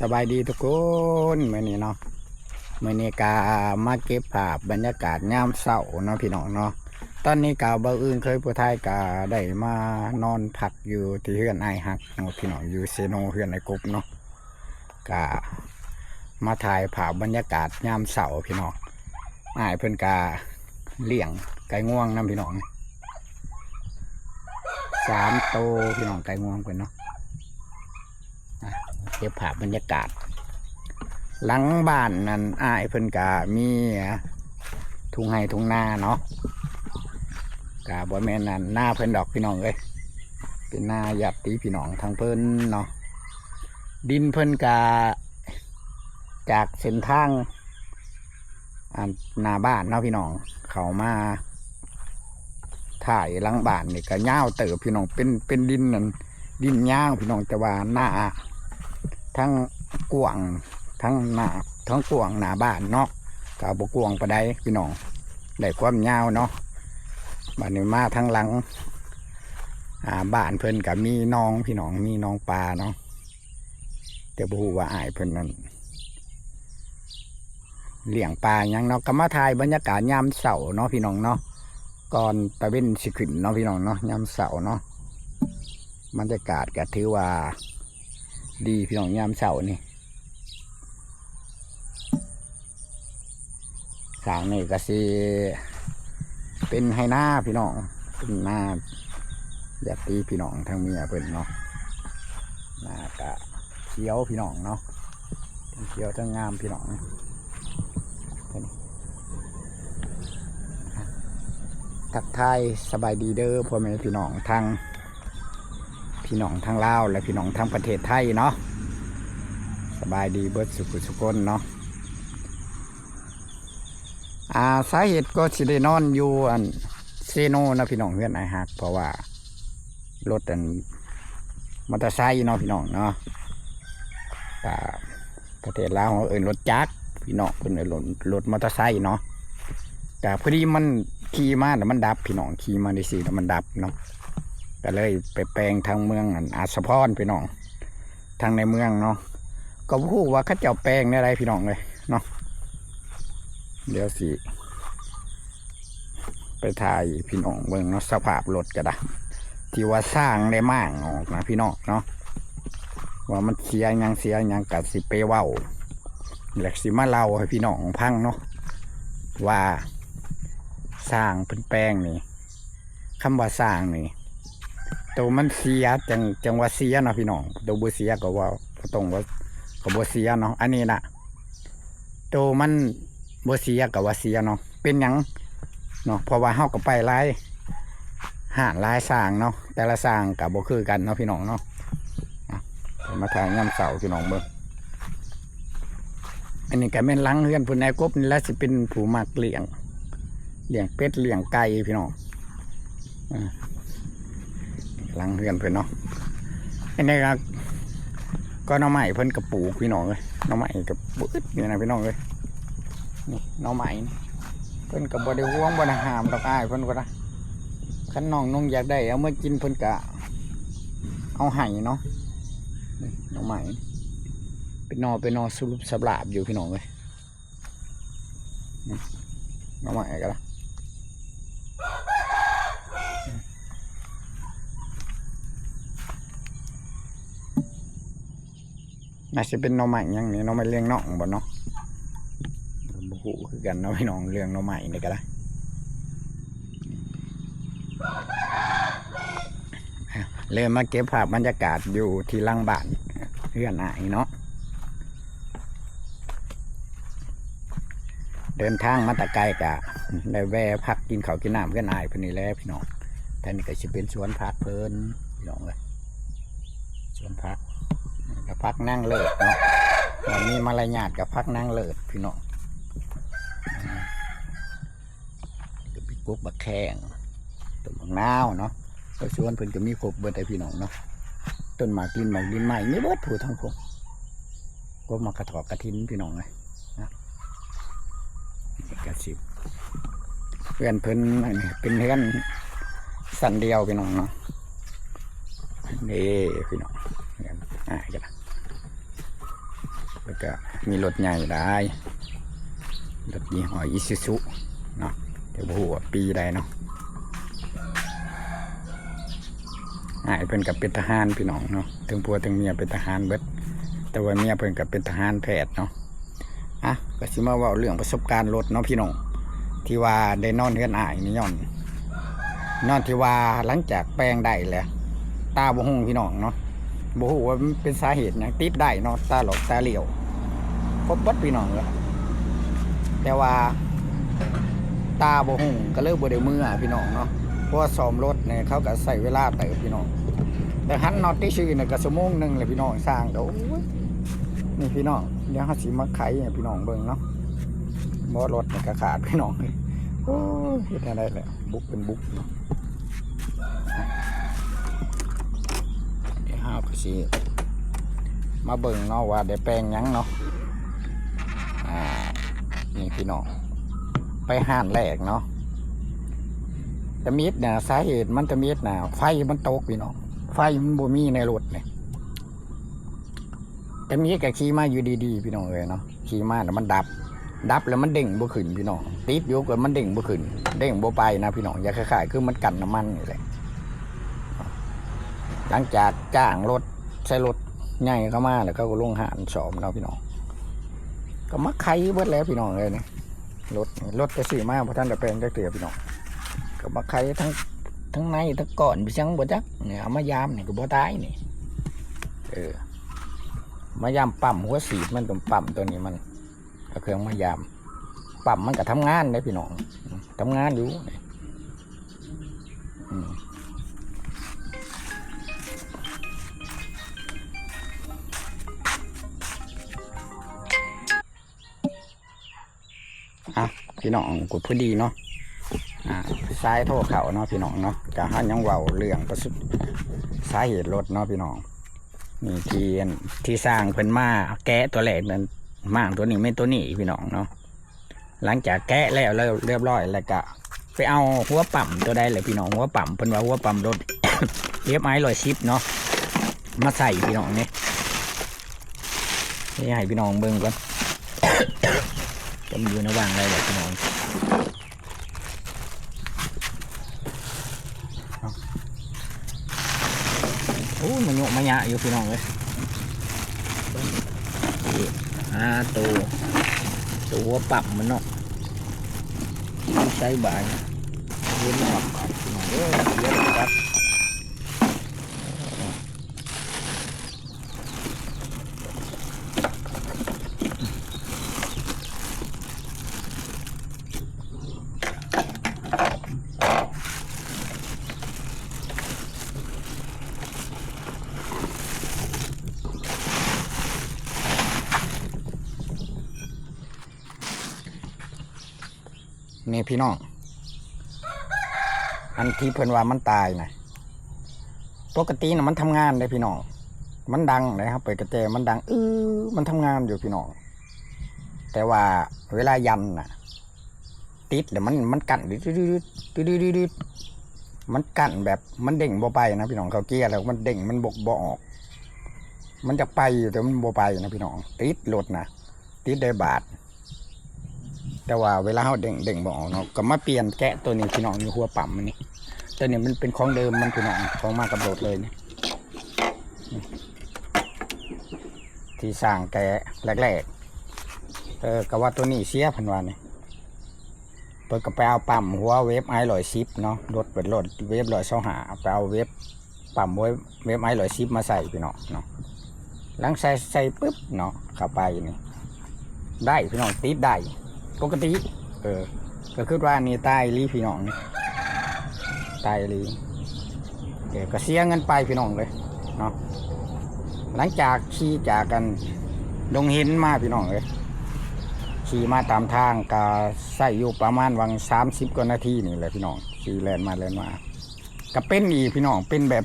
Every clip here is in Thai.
สบายดีทุกคนเมื่อนี้เนาะเมื่อนี้กามาเก็บภาพบรรยากาศยามเช้าเนาะพี่น้องเนาะตอนนี้กาเบาอื่นเคยผู้ไทยกาได้มานอนพักอยู่ที่เฮือนไอายฮักเนาะพี่น้องอยู่เซโนเฮือนไอกุบเนาะกามาถ่ายภาพบรรยากาศยามเช้าพี่น้องอายเพิ่อนกาเลี้ยงไก่ง่วงนํพี่น้องสามโตพี่น้องไก่ง่วงเพิ่นเนาะ เก็บภาพบรรยากาศ หลังบ้านนั้นอ้ายเพิ่นกามีทุ่งไห้ทุ่งนาเนาะกาบ่แม่นนั่นหน้าเพิ่นดอกพี่น้องเอ้ยเป็นหน้าหยัดตีพี่น้องทางเพิ่นเนาะดินเพิ่นกาจากเส้นทางหน้าบ้านเนาะพี่น้อง เขามาถ่ายหลังบ้านนี่ก็ยาวเติบพี่น้องเป็นเป็นดินนั่นดินยาวพี่น้องแต่ว่าหน้า ทั้งกวางทั้งหนาทั้งกวางหนาบ้านเนาะกาบกวางปะไดพี่น้องได้ความยาวเนาะบ้านนี้มาทั้งหลังอ่าบ้านเพิ่นกับมีน้องพี่น้องมีน้องปลาเนาะแต่บูว่าอายเพิ่นนั่นเลี้ยงปลายังเนาะก็มาถ่ายบรรยากาศยามเสาร์เนาะพี่น้องเนาะก่อนตะเว้นสิขึ้นเนาะพี่น้องเนาะยามเสาร์เนาะบรรยากาศก็ถือว่า ดีพี่น้องยามเช้านี่สางนี่ก็สิเป็นให้หน้าพี่น้องเป็นหน้าอยากตีพี่น้องทางเมียเพิ่นเนาะหน้ากะเขียวพี่น้องเนาะทั้งเขียวทั้งงามพี่น้องทักทายสบายดีเด้อพ่อแม่พี่น้องทาง พี่น้องทางลาวและพี่น้องทางประเทศไทยเนาะสบายดีเบิดสุขสุขนเนาะอ่าสาเหตุก็สิได้นอนอยู่อันเซโนนะพี่น้องเพื่อนไอฮักเพราะว่ารถอันมอเตอร์ไซค์เนาะพี่น้องเนาะอ่าประเทศลาวเอินรถจักรพี่น้องเพิ่นเอินรถรถมอเตอร์ไซค์เนาะแต่พอดีมันขี่มาแต่มันดับพี่น้องขี่มาได้สิแล้วมันดับเนาะ ก็เลยไปแปลงทางเมืองอันอาสะพรพี่น้อง ทางในเมืองเนาะก็พูดว่าข้าเจ้าแปลงในอะไรพี่น้องเลยเนาะเดี๋ยวสิไปถ่ายพี่น้องเมืองเนาะสภาพรถก็ได้ที่ว่าสร้างได้มากออกนะพี่น้องเนาะว่ามันเสียยังเสียยังกัดสิไปเว้าแหลกสิมาเล่าให้พี่น้องพังเนาะว่าสร้างเป็นแปลงนี่คำว่าสร้างนี่ ตัวมันเสียจังจังว่าเสียเนาะพี่น้องตัวบ่เสียก็ว่าต้องว่าก็บ่เสียเนาะอันนี้นะตัวมันบ่เสียก็ว่าเสียเนาะเป็นหยังเนาะเพราะว่าเฮาก็ไปหลายหาดหลายสร้างเนาะแต่ละสร้างก็บ่คือกันเนาะพี่น้องเนาะมาทางย่ำเสาพี่น้องเบิ่งอันนี้ก็แม่นลังเฮือนพุ่นนายกบนี่แหละสิเป็นผู้มักเลี้ยงเลี้ยงเป็ดเลี้ยงไก่พี่น้อง หลังเพื่อนเพื่อนเนาะอันนี้ก็ก็น้องใหม่เพิ่นกระปูพี่น้องเลยน้องใหม่กับปื๊ดนี่นะพี่น้องเลยนี่น้องใหม่เพิ่นกับบไดิห่วงบไดิหามดอกอ้ายเพิ่นก็นะขันน้องนุ่งอยากได้เอามากินเพิ่นกะเอาไห้เนาะน้องใหม่เป็นนอเป็นนอสรุปสบลาบอยู่พี่น้องเลยน้องใหม่ก็ละ น่าจะเป็นน้องใหม่ยังนี่น้องใหม่เลี้ยงน้องบ่เนาะบ่ฮู้คือกันเนาะพี่น้องเลี้ยงน้องใหม่นี่ก็ได้อะเริ่มมาเก็บภาพบรรยากาศอยู่ที่ล่างบ้านเพื่อนอายเนาะเดินทางมาตะไกลกะได้แวะพักกินข้าวกินน้ำเพื่อนอายเพิ่นนี่แหล้วพี่น้องท่านนี้ก็สิเป็นสวนพักเพลินพี่น้องเลยสวนพัก พักนั่งเลิศเนาะวันนี้มารยาทกับพักนั่งเลิศพี่น้องกับพี่กุ๊กบักแข้งต้นมะนาวเนาะก็ชวนเพิ่นก็มีครบเบิดแต่พี่น้องเนาะต้นหมากลินหมากลินใหม่ไม่เบิดผูทั้งพงก็มากระถอกกระทินพี่น้องเลยนะกระสิบเพื่อนเพิ่นอันเป็นเพื่อนสันเดียวพี่น้องเนาะนี่พี่น้องอ่าจ้ะ แล้วก็มีรถใหญ่ได้รถยี่ห้ออิซูซุเนาะเดี๋ยวบฮูว่าปีใดเนาะอ้ายเพิ่นกับเป็นทหารพี่น้องเนาะถึงผัวถึงเมียเป็นทหารเบิดแต่ว่าเมียเพิ่นกับเป็นทหารแพทย์เนาะอะก็สิมาว่าเรื่องประสบการณ์รถเนาะพี่น้องที่ว่าได้นอนเฮือนอ้ายนี่ย้อนนอนที่ว่าหลังจากแปลงได้แล้วตาบ่ฮงพี่น้องเนาะบ่ฮู้ว่าเป็นสาเหตุหยังติดได้เนาะตาหลอกตาเหลียว บเบัดพี่น้องเลยแต่ว่า ตาบ่ฮงก็เลยบ่ได้มือพี่น้องเนาะเพราะซ่อมรถเนี่ยเขาก็ใส่เวลาเติบพี่น้องแต่หันน็อตที่ชื่อเนี่ยก็ชั่วโมงหนึงเลยพี่น้องสร้างก็โอ้ยนี่พี่น้องเดี๋ยวเฮาสิมาไขให้พี่น้องเบิ่งเนาะบ่รถเนี่ยก็ขาดพี่น้องเลยโอ้ยเฮ็ดอะไรแหละบุกเป็นบุกเนาะเดี๋ยวห้าก็สิมาเบิ่งเนาะว่าได้แปลงยังเนาะ นี่พี่น้องไปห้านแรกเนาะตะมิดเนี่ยสาเหตุมันตะมิดน่ะไฟมันตกพี่น้องไฟมันบ่มีในรถเนี่ยตะมิดก็ขี่มาอยู่ดีๆพี่น้องเลยเนาะขี่มาแล้วมันดับ ดับแล้วมันเด้งบ่ขึ้นพี่น้องติดอยู่ก็มันเด้งบ่ขึ้นเด้งบ่ไปนะพี่น้องอย่าคล้ายคือมันกันน้ำมันนี่แหละหลังจากจ้างรถใช้รถใหญ่เข้ามาแล้วก็ลงหารสอมเนาะพี่น้อง ก็มาไขเบิดแล้วพี่น้องเลยนี่รถรถจะซื้อมาเพราะท่านจะแปลงได้เตือพี่น้องก็มาไขทั้งทั้งในทั้งก่อนพี่ช่างบ่จักเนี่ยเอามายามเนี่ยก็บ่ตายนี่เออมายามปั๊มหัวสีมันกับปั๊มตัวนี้มันเอาเครื่องมายามปั๊มมันก็ทำงานได้พี่น้องทำงานอยู่อืม พี่น้องกูพอดีเนาะอ่าซ้ายโทษเขาเนาะพี่น้องเนาะกะหันยังเว้าเรื่องประสุดสาเหตุรถเนาะพี่น้องนี่ที่อันที่สร้างเพิ่นมาแกะตัวแรกนั้นมากตัวนี้ไม่ตัวนี้พี่น้องเนาะหลังจากแกะแล้วแล้วเรียบร้อยแล้วก็ไปเอาหัวปั่มตัวใดเลยพี่น้องหัวปั่มเพิ่นว่าหัวปั่มรถเรียบไม้ลอยชิปเนาะมาใส่พี่น้องนี่นี่ให้พี่น้องเบิ่งก่อน จะมีอยู่ในว่างอะไรแบบนองเอาโอ้มันโยกมันยะอยู่พี่น้องเลยอ่าตัวตัวปรับมันเนาะใช้บ่านเว้นออกก่อนพี่น้องเอ้ยเดี๋ยวครับ นี่พี่น้อง อันที่เพิ่นว่ามันตายนะปกตินะมันทำงานเลยพี่น้อง มันดังนะครับเปิดกระแจมันดังเออมันทำงานอยู่พี่น้อง แต่ว่าเวลายันน่ะติดแล้วมันมันกั่นดืดดืดดืดดืดดืดมันกั่นแบบมันเด้งบ่ไปนะพี่น้องเขาเกียร์แล้วมันเด้งมันบกบ่ออก มันจะไปอยู่แต่มันบ่ไปนะพี่น้อง ติดรถนะติดได้บาท แต่ว่าเวลาเขาเด้งเด้งบออกเนาะก็มาเปลี่ยนแกะตัวนี้พี่น้องนี่หัวปั๊มมันนี่ตัวนี้มันเป็นของเดิมมันพี่น้องของมากับรถเลยนี่ที่สร้างแกะแรกๆเออก็ว่าตัวนี้เสียพันวานี่เปิดก็ไปเอาปั๊มหัวเวฟไอลอยซิปเนาะรถเป็นรถเวฟลอยเสาหาไปเอาเวฟปั๊มเวฟเวฟไอลอยซิปมาใส่พี่น้องเนาะหลังใส่ใส่ปุ๊บเนาะเข้าไปนี่ได้พี่น้องติดได้ ปกติ เออ ก็คือว่านี่ตายลีพี่น้องนี่ตายลีเดี๋ยวก็เสียเงินไปพี่น้องเลยเนาะหลังจากขี่จากกันดงเห็นมาพี่น้องเลยขี่มาตามทางก็ใส่อยู่ประมาณวังสามสิบกว่านาทีนี่แหละพี่น้องขี่แลนมาแลนมาก็เป็นอีกพี่น้องเป็นแบบ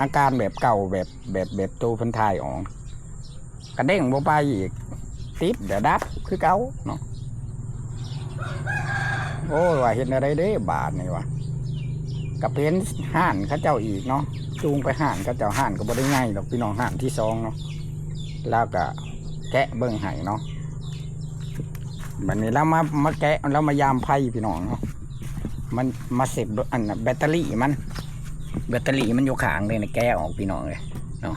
อาการแบบเก่าแบบแบบแบบตัวเพันทายออกกระเด้งบ่ไปอีกติดเดี๋ยวดับคือเก่าเนาะ โอ้ว่าเห็นอะไรเด้บาทนี่วะกับเพนห่านข้าเจ้าอีกเนาะจูงไปห่านข้าเจ้าห่านก็บ่ได้ง่ายหรอกพี่น้องห่านที่สองเนาะแล้วก็แกะเบิ่งให้เนาะบัดนี้เรามามาแกะเรามายามไพ่พี่น้องเนาะมันมาเสพอันแบตเตอรี่มัน แบตเตอรี่มันอยู่ขางเลยนะแกะออกพี่น้องเลยเนาะ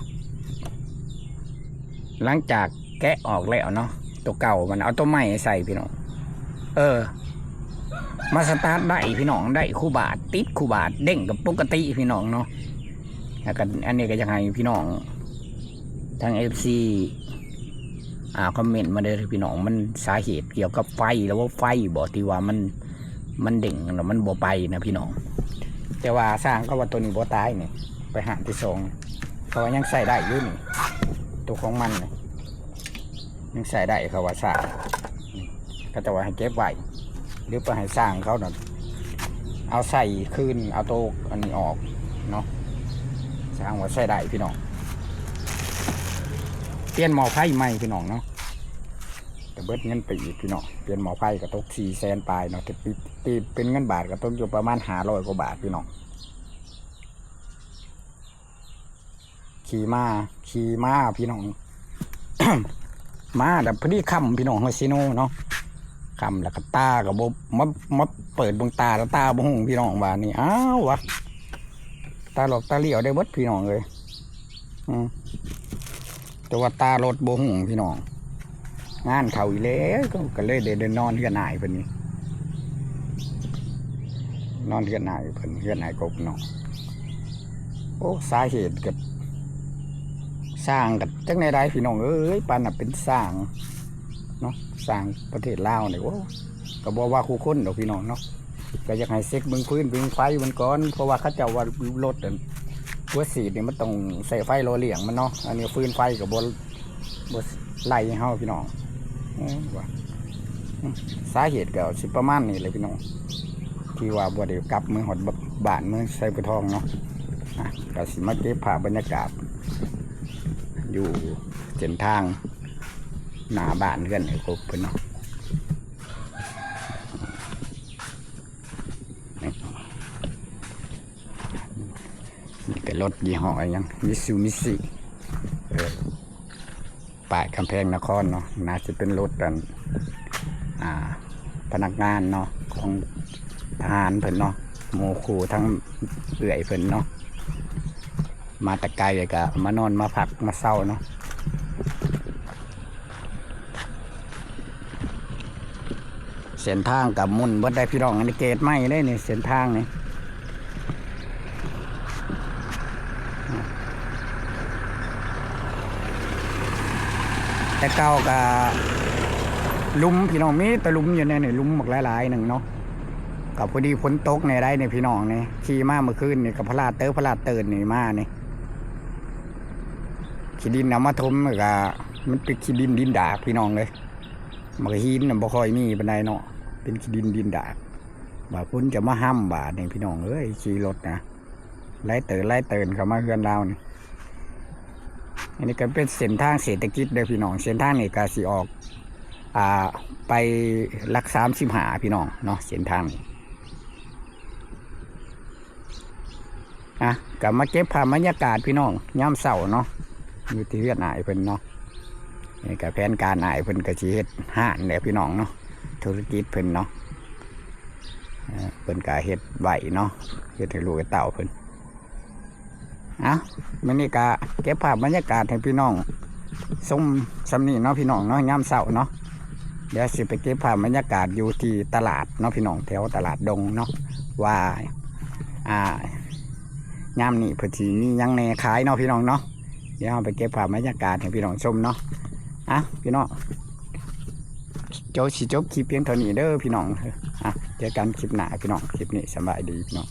หลังจากแกะออกแล้วเนาะตัวเก่ามันเอาตัวใหม่ใส่พี่น้องเออ มาสตาร์ทได้พี่น้องได้คู่บาทติดคู่บาทเด้งกับปกติพี่น้องเนาะแล้วก็อันนี้ก็จะให้พี่น้องทางเอฟซีอ่าคอมเมนต์มาเลยพี่น้องมันสาเหตุเกี่ยวกับไฟแล้วว่าไฟบอกที่ว่ามันมันเด้งแล้วมันบ่ไปนะพี่น้อง แต่ว่าสร้างก็ว่าตัวนี้บ่ตายนี่ไปหาที่สองเพราะว่ายังใส่ได้อยู่นี่ตัวของมันยังใส่ได้เขาว่าสร้างก็จะว่าให้เก็บไว้ หรือไปให้สร้างเขาน่ะเอาใส่คืนเอาโตอันนี้ออกเนาะสร้างว่าใส่ได้พี่น้องเปลี่ยนหมอไพ่ใหม่พี่น้องเนาะแต่เบิดเงินไปอีกพี่น้องเปลี่ยนหมอไพ่ก็ตกสี่แสนปลายเนาะแต่ปีเป็นเงินบาทก็ตกอยู่ประมาณห้าร้อยกว่าบาทพี่น้องขี่มาขี่มาพี่น้อง มาแต่พอดีคำพี่น้องเฮซิโนเนาะ คำแล้วก็ตากับบมามาเปิดดวงตาแล้วตาบ่หงพี่น้องว่านี่อ้าววะตาหลอกตาเลี้ยวได้เบิดพี่น้องเลยอืมแต่ว่าตารถโบหงพี่น้องงานเขาอีกแล้วก็ก็เลยเดินนอนเฮือนนายเพิ่นนี่นอนเฮือนนายเพิ่นเฮือนนายกบเนาะโอ้สาเหตุกับสร้างกับจังในใดพี่น้องเอ้ยปานน่ะเป็นสร้าง เนาะสร้างประเทศลาวเนี่ยโอ้ก็บอกว่าคู่คนดอกพี่น้องเนาะก็อยากให้เซ็กเบึงพื้นเบึงไฟมันก่อนเพราะว่าเขาเจะว่ารถนั่นหัวสีนี่ยมันต้องใส่ไฟโรเหลียงมันเนาะอันนี้ฟืนไฟกับบนบนไลให้เฮาพี่น้องว่าสาเหตุก็สิประมาณนี้เลยพี่น้องที่ว่าบ่ได้กลับเมืองหดบ้านเมืองไซบุทองเนาะอะก็สิมาเก็บภาพบรรยากาศ อยู่เส้นทาง หนาบ้านเพื่อนไอ้ครบเพิ่นเนาะนี่เป็รถยี่ห้อยังมิซูมิซิป่ายกำแพงนครเนาะน่าจะเป็นรถกันอ่าพนักงานเนาะของทหารเพิ่นเนาะโมคูทั้งเอื่อยเพิ่นเนาะมาตะไกลเลยก็มานอนมาพักมาเศร้าเนาะ เส้นทางกับมุ่นบดได้พี่น้องอันนี้เกตไม่ได้นี่เส้นทางนี่แต่เก่ากับลุมพี่น้องมีแต่ลุมอยู่ในนี่ลุมหมกหลายๆหนึ่งเนาะกับพอดีฝนตกในได้ในพี่น้องนี่ขี่มาเมื่อคืนนี่กับพระลาดเตอร์พระลาดเตินนี่มานี่ขี้ดินนำมาทมกับมันเป็นขี้ดินดินดาพี่น้องเลย มันก็หินน่ะบ่ค่อยมีปานใดเนาะเป็นขี้ดินดินดากบ่าพุ่นจะมาห้ำบาดนี่พี่น้องเอ้ยขี่รถนะไล่เตอไล่เตินเขามาเฮือนเรานี่อันนี้ก็เป็นเส้นทางเศรษฐกิจเด้อพี่น้องเส้นทางนี่ก็สิออก อ่าไปลักสามสิบหาพี่น้องเนาะเส้นทางนี้อะกลับมาเก็บภาพบรรยากาศพี่น้องย่ำเสาเนาะอยู่ที่เวียดนามเพิ่นเนาะ นี่ก็แผนการนายเพิ่นก็สิเฮ็ดห้านแหละพี่น้องเนาะธุรกิจเพิ่นเนาะเพิ่นก็เฮ็ดไหวเนาะเฮ็ดให้ลูกเต่าเพิ่นอะมันนี่ก็เก็บภาพบรรยากาศให้พี่น้องส้มสำนีเนาะพี่น้องเนาะย่ำเสาเนาะเดี๋ยวสิไปเก็บภาพบรรยากาศอยู่ที่ตลาดเนาะพี่น้องแถวตลาดดงเนาะว่าอ่าย่ำนี่พอทีมีหยังแน่ขายเนาะพี่น้องเนาะเดี๋ยวเราไปเก็บภาพบรรยากาศให้พี่น้องชมเนาะ อะพี่น้องโจบสิจบคลิปเพียงเท่านี้เด้อพี่น้องอะเจอกันคลิปหน้าพี่น้องคลิปนี้สบายดีพี่น้อง